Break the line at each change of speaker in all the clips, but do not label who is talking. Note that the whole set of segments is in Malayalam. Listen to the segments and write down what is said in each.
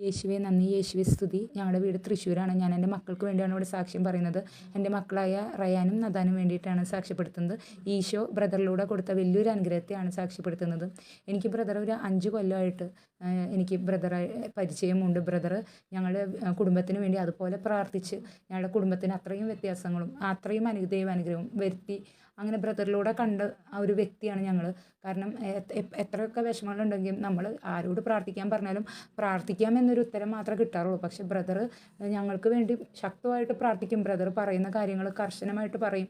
യേശുവെ നന്ദി. യേശുവെ സ്തുതി. ഞങ്ങളുടെ വീട് തൃശ്ശൂരാണ്. ഞാൻ എന്റെ മക്കൾക്ക് വേണ്ടിയാണ് ഇവിടെ സാക്ഷ്യം പറയുന്നത്. എന്റെ മക്കളായ റയാനും നദാനും വേണ്ടിയിട്ടാണ് സാക്ഷ്യപ്പെടുത്തുന്നത്. ഈശോ ബ്രദറിലൂടെ കൊടുത്ത വലിയൊരു അനുഗ്രഹത്തെയാണ് സാക്ഷ്യപ്പെടുത്തുന്നത്. എനിക്ക് ബ്രദർ ഒരു അഞ്ച് കൊല്ലമായിട്ട് എനിക്ക് ബ്രദറെ പരിചയമുണ്ട്. ബ്രദർ ഞങ്ങളുടെ കുടുംബത്തിന് വേണ്ടി അതുപോലെ പ്രാർത്ഥിച്ച് ഞങ്ങളുടെ കുടുംബത്തിന് അത്രയും വ്യത്യാസങ്ങളും അത്രയും അനുദൈവ അനുഗ്രഹവും വരുത്തി അങ്ങനെ ബ്രദറിലൂടെ കണ്ട ആ ഒരു വ്യക്തിയാണ് ഞങ്ങൾ കാരണം എത്രയൊക്കെ വിഷമങ്ങളുണ്ടെങ്കിലും നമ്മൾ ആരോട് പ്രാർത്ഥിക്കാൻ പറഞ്ഞാലും പ്രാർത്ഥിക്കാം എന്നൊരു ഉത്തരം മാത്രമേ കിട്ടാറുള്ളൂ. പക്ഷെ ബ്രദർ ഞങ്ങൾക്ക് വേണ്ടി ശക്തമായിട്ട് പ്രാർത്ഥിക്കും. ബ്രദർ പറയുന്ന കാര്യങ്ങൾ കർശനമായിട്ട് പറയും.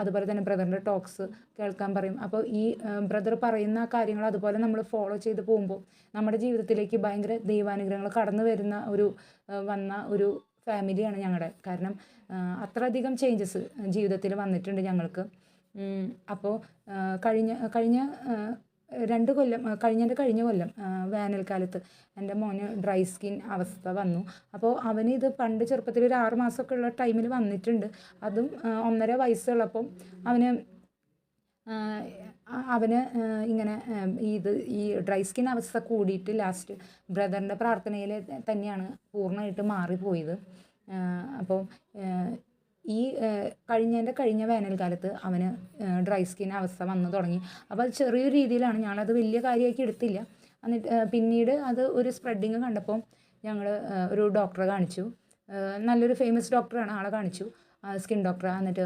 അതുപോലെ തന്നെ ബ്രദറിന്റെ ടോക്സ് കേൾക്കാൻ പറയും. അപ്പോൾ ഈ ബ്രദർ പറയുന്ന കാര്യങ്ങൾ അതുപോലെ നമ്മൾ ഫോളോ ചെയ്ത് പോകുമ്പോൾ നമ്മുടെ ജീവിതത്തിലേക്ക് ഭയങ്കര ദൈവാനുഗ്രഹങ്ങൾ കടന്നു വരുന്ന ഒരു വന്ന ഒരു ഫാമിലിയാണ് ഞങ്ങളുടെ കാരണം അത്രയധികം ചേഞ്ചസ് ജീവിതത്തിൽ വന്നിട്ടുണ്ട് ഞങ്ങൾക്ക്. അപ്പോൾ കഴിഞ്ഞ കഴിഞ്ഞ രണ്ട് കൊല്ലം കഴിഞ്ഞതിന്റെ കഴിഞ്ഞ കൊല്ലം വേനൽക്കാലത്ത് എന്റെ മോന് ഡ്രൈ സ്കിൻ അവസ്ഥ വന്നു. അപ്പോൾ അവന് ഇത് പണ്ട് ചെറുപ്പത്തിൽ ഒരു ആറ് മാസമൊക്കെ ഉള്ള ടൈമിൽ വന്നിട്ടുണ്ട്. അതും ഒന്നര വയസ്സുള്ളപ്പം അവന് അവന് ഇങ്ങനെ ഇത് ഈ ഡ്രൈ സ്കിൻ അവസ്ഥ കൂടിയിട്ട് ലാസ്റ്റ് ബ്രദറിന്റെ പ്രാർത്ഥനയിൽ തന്നെയാണ് പൂർണമായിട്ട് മാറിപ്പോയത്. അപ്പോൾ ഈ കഴിഞ്ഞതിന്റെ കഴിഞ്ഞ വേനൽക്കാലത്ത് അവന് ഡ്രൈ സ്കിൻ അവസ്ഥ വന്നു തുടങ്ങി. അപ്പോൾ അത് ചെറിയൊരു രീതിയിലാണ്. ഞങ്ങളത് വലിയ കാര്യമാക്കി എടുത്തില്ല. എന്നിട്ട് പിന്നീട് അത് ഒരു സ്പ്രെഡിങ് കണ്ടപ്പോൾ ഞങ്ങൾ ഒരു ഡോക്ടറെ കാണിച്ചു. നല്ലൊരു ഫേമസ് ഡോക്ടറാണ് ആളെ കാണിച്ചു. സ്കിൻ ഡോക്ടർ എന്നിട്ട്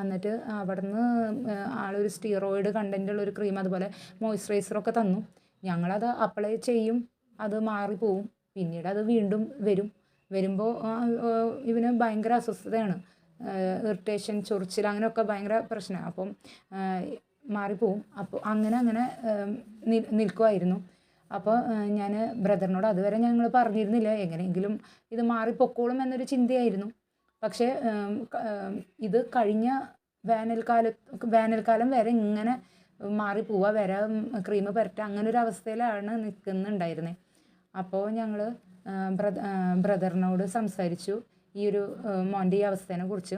എന്നിട്ട് അവിടുന്ന് ആളൊരു സ്റ്റീറോയിഡ് കണ്ടന്റുള്ള ഒരു ക്രീം അതുപോലെ മോയ്സ്ചറൈസറൊക്കെ തന്നു. ഞങ്ങളത് അപ്ലൈ ചെയ്യും അത് മാറിപ്പോവും. പിന്നീട് അത് വീണ്ടും വരും. വരുമ്പോൾ ഇവന് ഭയങ്കര അസ്വസ്ഥതയാണ്. ഇറിറ്റേഷൻ ചൊറിച്ചിൽ അങ്ങനെയൊക്കെ ഭയങ്കര പ്രശ്നമാണ്. അപ്പം മാറിപ്പോവും. അപ്പോൾ അങ്ങനെ അങ്ങനെ നിൽക്കുമായിരുന്നു അപ്പോൾ ഞാൻ ബ്രദറിനോട് അതുവരെ ഞങ്ങൾ പറഞ്ഞിരുന്നില്ല. എങ്ങനെയെങ്കിലും ഇത് മാറിപ്പൊക്കോളും എന്നൊരു ചിന്തയായിരുന്നു. പക്ഷേ ഇത് കഴിഞ്ഞ വേനൽക്കാല വേനൽക്കാലം വരെ ഇങ്ങനെ മാറി പോവുക വരെ ക്രീം പുരട്ടുക അങ്ങനെ ഒരു അവസ്ഥയിലാണ് നിൽക്കുന്നുണ്ടായിരുന്നത് അപ്പോൾ ഞങ്ങൾ ബ്രദറിനോട് സംസാരിച്ചു. ഈ ഒരു മോന്റെ ഈ അവസ്ഥേനെ കുറിച്ച്.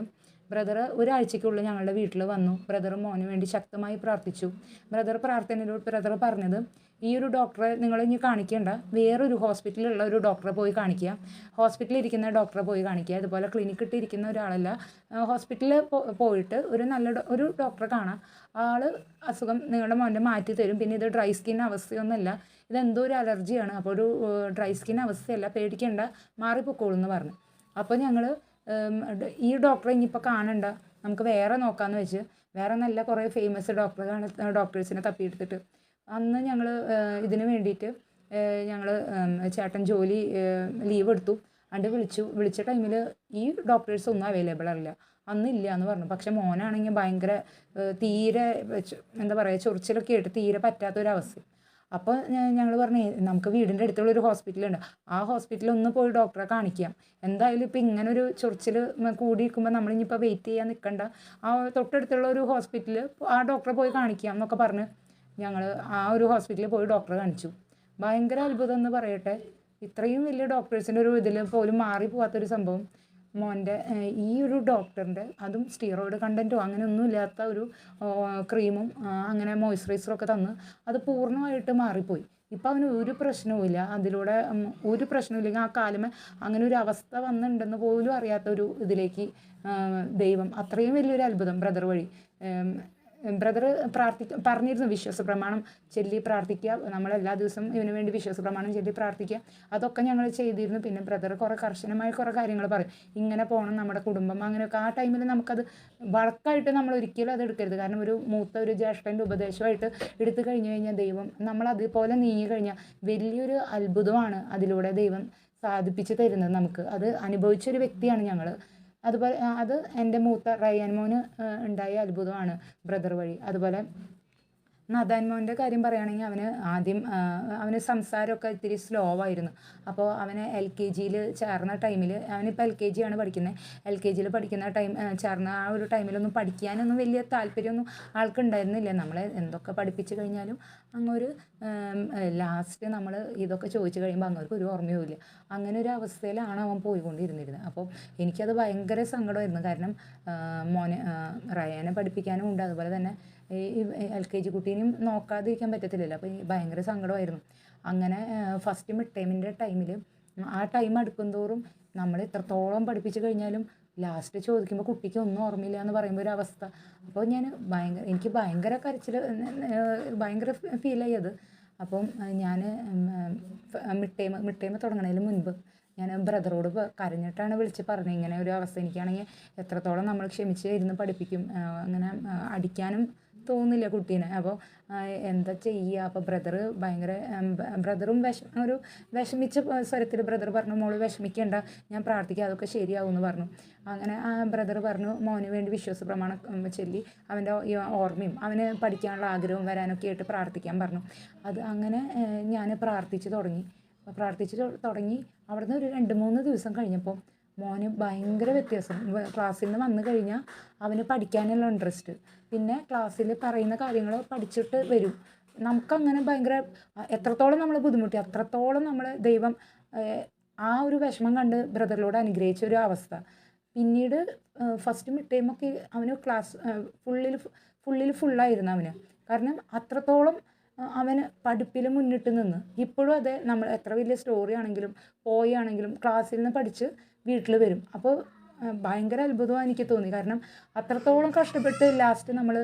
ബ്രദർ ഒരാഴ്ചയ്ക്കുള്ളിൽ ഞങ്ങളുടെ വീട്ടിൽ വന്നു. ബ്രദർ മോന് വേണ്ടി ശക്തമായി പ്രാർത്ഥിച്ചു. ബ്രദർ പ്രാർത്ഥനയിലൂടെ ബ്രദർ പറഞ്ഞത് ഈ ഒരു ഡോക്ടറെ നിങ്ങൾ ഇനി കാണിക്കേണ്ട വേറൊരു ഹോസ്പിറ്റലിലുള്ള ഒരു ഡോക്ടറെ പോയി കാണിക്കുക. ഹോസ്പിറ്റലിൽ ഇരിക്കുന്ന ഡോക്ടറെ പോയി കാണിക്കുക. അതുപോലെ ക്ലിനിക്ക് ഇട്ടിരിക്കുന്ന ഒരാളല്ല. ഹോസ്പിറ്റലിൽ പോയിട്ട് ഒരു നല്ല ഒരു ഡോക്ടറെ കാണാം. ആൾ അസുഖം നിങ്ങളുടെ മോന്റെ മാറ്റി തരും. പിന്നെ ഇത് ഡ്രൈ സ്കിൻ അവസ്ഥയൊന്നുമല്ല. ഇതെന്തോ ഒരു അലർജിയാണ്. അപ്പോൾ ഒരു ഡ്രൈ സ്കിൻ അവസ്ഥയല്ല. പേടിക്കേണ്ട. മാറിപ്പോക്കോളൂ എന്ന് പറഞ്ഞു. അപ്പോൾ ഞങ്ങൾ ഈ ഡോക്ടറെ ഇനിയിപ്പോൾ കാണണ്ട. നമുക്ക് വേറെ നോക്കാമെന്ന് വെച്ച്. വേറെ നല്ല കുറേ ഫേമസ് ഡോക്ടറെ ഡോക്ടേഴ്സിനെ തപ്പിയെടുത്തിട്ട്. അന്ന് ഞങ്ങൾ ഇതിന് വേണ്ടിയിട്ട് ഞങ്ങൾ ചേട്ടൻ ജോലി ലീവ് എടുത്തു. അണ്ട് വിളിച്ചു. വിളിച്ച ടൈമിൽ ഈ ഡോക്ടേഴ്സ് ഒന്നും അവൈലബിൾ അല്ല അന്ന് ഇല്ല എന്ന് പറഞ്ഞു. പക്ഷെ മോനാണെങ്കിൽ ഭയങ്കര തീരെ എന്താ പറയുക ചൊറിച്ചിലൊക്കെ ആയിട്ട് തീരെ പറ്റാത്തൊരവസ്ഥ. അപ്പോൾ ഞങ്ങൾ പറഞ്ഞു നമുക്ക് വീടിന്റെ അടുത്തുള്ള ഒരു ഹോസ്പിറ്റലുണ്ട് ആ ഹോസ്പിറ്റലിൽ ഒന്ന് പോയി ഡോക്ടറെ കാണിക്കാം. എന്തായാലും ഇപ്പോൾ ഇങ്ങനെ ഒരു ചൊറിച്ചിൽ കൂടി നിൽക്കുമ്പോൾ നമ്മളിനിപ്പോൾ വെയിറ്റ് ചെയ്യാൻ നിൽക്കണ്ട ആ തൊട്ടടുത്തുള്ള ഒരു ഹോസ്പിറ്റലിൽ ആ ഡോക്ടറെ പോയി കാണിക്കാം എന്നൊക്കെ പറഞ്ഞ് ഞങ്ങൾ ആ ഒരു ഹോസ്പിറ്റലിൽ പോയി ഡോക്ടറെ കാണിച്ചു. ഭയങ്കര അത്ഭുതം എന്ന് പറയട്ടെ. ഇത്രയും വലിയ ഡോക്ടേഴ്സിന്റെ ഒരു ഇതിൽ പോലും മാറി പോകാത്തൊരു സംഭവം. മോന്റെ ഈ ഒരു ഡോക്ടറിന്റെ അതും സ്റ്റീറോയിഡ് കണ്ടന്റോ അങ്ങനെ ഒന്നും ഇല്ലാത്ത ഒരു ക്രീമും അങ്ങനെ മോയ്സ്ചറൈസറൊക്കെ തന്ന് അത് പൂർണമായിട്ട് മാറിപ്പോയി. ഇപ്പം അവന് ഒരു പ്രശ്നവുമില്ല അതിലൂടെ ഒരു പ്രശ്നമില്ലെങ്കിൽ ആ കാലമേ അങ്ങനെ ഒരു അവസ്ഥ വന്നിട്ടുണ്ടെന്ന് പോലും അറിയാത്ത ഒരു ഇതിലേക്ക് ദൈവം അത്രയും വലിയൊരു അത്ഭുതം ബ്രദർ വഴി. ബ്രദർ പ്രാർത്ഥിക്ക പറഞ്ഞിരുന്നു വിശ്വാസ പ്രമാണം ചൊല്ലി പ്രാർത്ഥിക്കുക. നമ്മൾ എല്ലാ ദിവസവും ഇവന് വേണ്ടി വിശ്വാസ പ്രമാണം ചൊല്ലി പ്രാർത്ഥിക്കുക. അതൊക്കെ ഞങ്ങൾ ചെയ്തിരുന്നു. പിന്നെ ബ്രദർ കുറേ കർശനമായ കുറേ കാര്യങ്ങൾ പറയും. ഇങ്ങനെ പോകണം നമ്മുടെ കുടുംബം. അങ്ങനെയൊക്കെ ആ ടൈമിൽ നമുക്കത് വഴക്കായിട്ട് നമ്മൾ ഒരിക്കലും അത് എടുക്കരുത്. കാരണം ഒരു മൂത്ത ഒരു ജ്യേഷ്ഠന്റെ ഉപദേശമായിട്ട് എടുത്തു കഴിഞ്ഞു കഴിഞ്ഞാൽ ദൈവം നമ്മൾ അതുപോലെ നീങ്ങി കഴിഞ്ഞാൽ വലിയൊരു അത്ഭുതമാണ് അതിലൂടെ ദൈവം സാധിപ്പിച്ച് തരുന്നത് നമുക്ക്. അത് അനുഭവിച്ചൊരു വ്യക്തിയാണ് ഞങ്ങൾ അതുപോലെ അത് എന്റെ മൂത്ത റയാൻ മോന് ഉണ്ടായ അത്ഭുതമാണ് ബ്രദർ വഴി. അതുപോലെ നദാൻ മോന്റെ കാര്യം പറയുകയാണെങ്കിൽ അവന് ആദ്യം അവന് സംസാരമൊക്കെ ഇത്തിരി സ്ലോ ആയിരുന്നു. അപ്പോൾ അവന് എൽ കെ ജിയിൽ ചേർന്ന ടൈമിൽ അവനിപ്പോൾ എൽ കെ ജിയാണ് പഠിക്കുന്നത് എൽ കെ ജിയിൽ പഠിക്കുന്ന ടൈം ചേർന്ന ആ ഒരു ടൈമിലൊന്നും പഠിക്കാനൊന്നും വലിയ താല്പര്യമൊന്നും ആൾക്കുണ്ടായിരുന്നില്ല. നമ്മളെ എന്തൊക്കെ പഠിപ്പിച്ച് കഴിഞ്ഞാലും അങ്ങൊരു ലാസ്റ്റ് നമ്മൾ ഇതൊക്കെ ചോദിച്ചു കഴിയുമ്പോൾ അങ്ങോട്ട് ഒരു ഓർമ്മയുമില്ല അങ്ങനെ ഒരു അവസ്ഥയിലാണ് അവൻ പോയിക്കൊണ്ടിരുന്നിരുന്നത് അപ്പോൾ എനിക്കത് ഭയങ്കര സങ്കടമായിരുന്നു. കാരണം മോനെ റയാനെ പഠിപ്പിക്കാനും ഉണ്ട്. അതുപോലെ തന്നെ എൽ കെ ജി കുട്ടീനെയും നോക്കാതിരിക്കാൻ പറ്റത്തില്ലല്ലോ. അപ്പോൾ ഭയങ്കര സങ്കടമായിരുന്നു. അങ്ങനെ ഫസ്റ്റ് മിഡ് ടൈമിന്റെ ടൈമിൽ ആ ടൈം അടുക്കും തോറും നമ്മൾ എത്രത്തോളം പഠിപ്പിച്ചു കഴിഞ്ഞാലും ലാസ്റ്റ് ചോദിക്കുമ്പോൾ കുട്ടിക്ക് ഒന്നും ഓർമ്മയില്ല എന്ന് പറയുമ്പോൾ ഒരു അവസ്ഥ. അപ്പോൾ ഞാൻ ഭയങ്കര എനിക്ക് ഭയങ്കര കരച്ചിൽ ഭയങ്കര ഫീലായി അത്. അപ്പം ഞാൻ മിഡ് ടൈം തുടങ്ങണതിന് മുൻപ് ഞാൻ ബ്രദറോട് കരഞ്ഞിട്ടാണ് വിളിച്ച് പറഞ്ഞത്. ഇങ്ങനെ ഒരു അവസ്ഥ എനിക്കാണെങ്കിൽ എത്രത്തോളം നമ്മൾ ക്ഷമിച്ച് ഇരുന്ന് പഠിപ്പിക്കും അങ്ങനെ അടിക്കാനും തോന്നില്ല കുട്ടീനെ. അപ്പോൾ എന്താ ചെയ്യുക അപ്പോൾ ബ്രദർ ഭയങ്കര ബ്രദറും വിഷ ഒരു വിഷമിച്ച സ്വരത്തിൽ ബ്രദർ പറഞ്ഞു മോൾ വിഷമിക്കേണ്ട ഞാൻ പ്രാർത്ഥിക്കുക അതൊക്കെ ശരിയാവും എന്ന് പറഞ്ഞു. അങ്ങനെ ആ ബ്രദർ പറഞ്ഞു മോന് വേണ്ടി വിശ്വാസ പ്രമാണം ചൊല്ലി അവന്റെ ഓർമ്മയും അവന് പഠിക്കാനുള്ള ആഗ്രഹവും വരാനൊക്കെ ആയിട്ട് പ്രാർത്ഥിക്കാൻ പറഞ്ഞു. അത് അങ്ങനെ ഞാൻ പ്രാർത്ഥിച്ച് തുടങ്ങി. പ്രാർത്ഥിച്ച് തുടങ്ങി. അവിടുന്ന് ഒരു രണ്ട് മൂന്ന് ദിവസം കഴിഞ്ഞപ്പോൾ മോന് ഭയങ്കര വ്യത്യാസം. ക്ലാസ്സിൽ നിന്ന് വന്നു കഴിഞ്ഞാൽ അവന് പഠിക്കാനുള്ള ഇൻട്രസ്റ്റ് പിന്നെ ക്ലാസ്സിൽ പറയുന്ന കാര്യങ്ങൾ പഠിച്ചിട്ട് വരും. നമുക്കങ്ങനെ ഭയങ്കര എത്രത്തോളം നമ്മൾ ബുദ്ധിമുട്ടി അത്രത്തോളം നമ്മൾ ദൈവം ആ ഒരു വിഷമം കണ്ട് ബ്രദറിലൂടെ അനുഗ്രഹിച്ച ഒരു അവസ്ഥ. പിന്നീട് ഫസ്റ്റ് മിഡ് ടൈമൊക്കെ അവന് ക്ലാസ് ഫുള്ളിൽ ഫുള്ളിൽ ഫുള്ളായിരുന്നു അവന്. കാരണം അത്രത്തോളം അവന് പഠിപ്പിൽ മുന്നിട്ട് നിന്ന്. ഇപ്പോഴും അതെ നമ്മൾ എത്ര വലിയ സ്റ്റോറി ആണെങ്കിലും പോയി ആണെങ്കിലും ക്ലാസ്സിൽ നിന്ന് പഠിച്ച് വീട്ടിൽ വരും. അപ്പോൾ ഭയങ്കര അത്ഭുതമാണ് എനിക്ക് തോന്നി. കാരണം അത്രത്തോളം കഷ്ടപ്പെട്ട് ലാസ്റ്റ് നമ്മൾ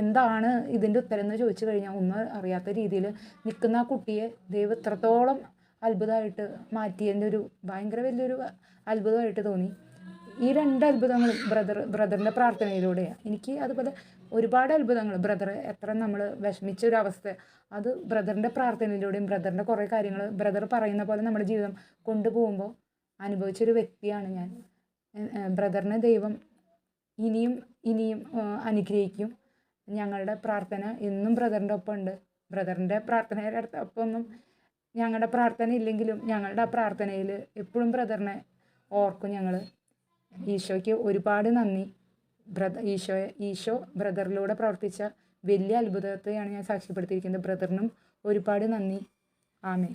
എന്താണ് ഇതിന്റെ ഉത്തരം എന്ന് ചോദിച്ചു കഴിഞ്ഞാൽ ഒന്നും അറിയാത്ത രീതിയിൽ നിൽക്കുന്ന ആ കുട്ടിയെ ദൈവം ഇത്രത്തോളം അത്ഭുതമായിട്ട് മാറ്റിയതിന്റെ ഒരു ഭയങ്കര വലിയൊരു അത്ഭുതമായിട്ട് തോന്നി. ഈ രണ്ട് അത്ഭുതങ്ങൾ ബ്രദർ ബ്രദറിന്റെ പ്രാർത്ഥനയിലൂടെയാണ് എനിക്ക് അതുപോലെ ഒരുപാട് അത്ഭുതങ്ങൾ ബ്രദർ എത്ര നമ്മൾ വിഷമിച്ച ഒരു അവസ്ഥ. അത് ബ്രദറിന്റെ പ്രാർത്ഥനയിലൂടെയും ബ്രദറിന്റെ കുറേ കാര്യങ്ങൾ ബ്രദർ പറയുന്ന പോലെ നമ്മുടെ ജീവിതം കൊണ്ടുപോകുമ്പോൾ അനുഭവിച്ചൊരു വ്യക്തിയാണ് ഞാൻ. ബ്രദറിനെ ദൈവം ഇനിയും ഇനിയും അനുഗ്രഹിക്കും. ഞങ്ങളുടെ പ്രാർത്ഥന എന്നും ബ്രദറിന്റെ ഒപ്പം ഉണ്ട് ബ്രദറിന്റെ പ്രാർത്ഥനയുടെ ഒപ്പമൊന്നും ഞങ്ങളുടെ പ്രാർത്ഥന ഇല്ലെങ്കിലും ഞങ്ങളുടെ ആ പ്രാർത്ഥനയിൽ എപ്പോഴും ബ്രദറിനെ ഓർക്കും ഞങ്ങൾ ഈശോയ്ക്ക് ഒരുപാട് നന്ദി. ബ്രദർ ഈശോയെ ഈശോ ബ്രദറിലൂടെ പ്രവർത്തിച്ച വലിയ അത്ഭുതത്തെയാണ് ഞാൻ സാക്ഷ്യപ്പെടുത്തിയിരിക്കുന്നത്. ബ്രദറിനും ഒരുപാട് നന്ദി. ആമേ